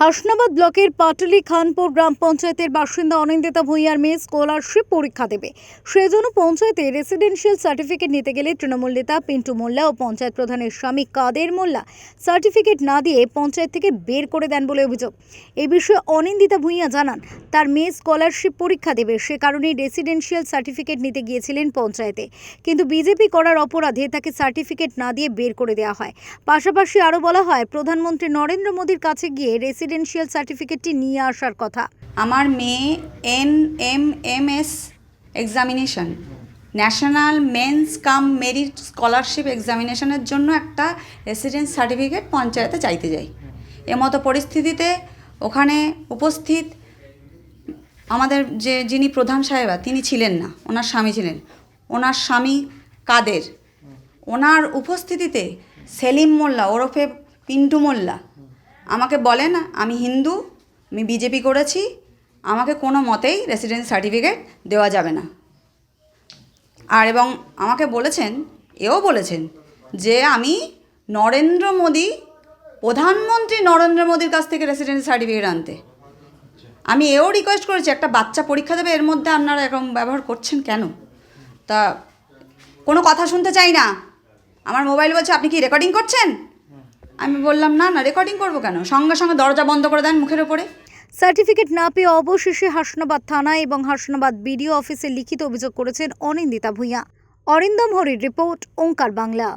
হাসনাবাদ ব্লকের পাটলি খানপুর গ্রাম পঞ্চায়েতের বাসিন্দা অনিন্দিতা ভূঁইয়ার মেয়ে স্কলারশিপ পরীক্ষা দেবে। সেজন্য পঞ্চায়েতে রেসিডেন্সিয়াল সার্টিফিকেট নিতে গেলে তৃণমূল নেতা পিন্টু মোল্লা ও পঞ্চায়েত প্রধানের স্বামী কাদের মোল্লা সার্টিফিকেট না দিয়ে পঞ্চায়েত থেকে বের করে দেন বলে অভিযোগ। এ বিষয়ে অনিন্দিতা ভূঁইয়া জানান, তার মেয়ে স্কলারশিপ পরীক্ষা দেবে, সে কারণেই রেসিডেন্সিয়াল সার্টিফিকেট নিতে গিয়েছিলেন পঞ্চায়েতে। কিন্তু বিজেপি করার অপরাধে তাকে সার্টিফিকেট না দিয়ে বের করে দেওয়া হয়। পাশাপাশি আরও বলা হয়, প্রধানমন্ত্রী নরেন্দ্র মোদীর কাছে গিয়ে রেসিডেন্সিয়াল সার্টিফিকেটটি নিয়ে আসার কথা। আমার মেয়ে N M M S examination national means cum merit scholarship এক্সামিনেশনের জন্য একটা রেসিডেন্স সার্টিফিকেট পঞ্চায়েতে চাইতে যাই এমতো পরিস্থিতিতে ওখানে উপস্থিত আমাদের যে যিনি প্রধান সাহেবা, তিনি ছিলেন না, ওনার স্বামী ছিলেন। ওনার স্বামী কাদের? ওনার উপস্থিতিতে সেলিম মোল্লা, ওরফে পিন্টু মোল্লা আমাকে বলেন, আমি হিন্দু, আমি বিজেপি করেছি, আমাকে কোনো মতেই রেসিডেন্স সার্টিফিকেট দেওয়া যাবে না। আর এবং আমাকে বলেছেন, এও বলেছেন যে আমি নরেন্দ্র মোদী, প্রধানমন্ত্রী নরেন্দ্র মোদীর কাছ থেকে রেসিডেন্স সার্টিফিকেট আনতে। আমি এও রিকোয়েস্ট করেছি, একটা বাচ্চা পরীক্ষা দেবে, এর মধ্যে আপনারা এরকম ব্যবহার করছেন কেন? তা কোনো কথা শুনতে চাই না। আমার মোবাইল বলছে, আপনি কি রেকর্ডিং করছেন? আমি বললাম, না না রেকর্ডিং করব কেন? সঙ্গে সঙ্গে দরজা বন্ধ করে দেন মুখের ওপরে সার্টিফিকেট না পেয়ে অবশেষে হাসনাবাদ থানা এবং হাসনাবাদ বিডিও অফিসে লিখিত অভিযোগ করেছেন অনিন্দিতা ভূঁইয়া। অরিন্দম হরির রিপোর্ট, ওঙ্কার বাংলা।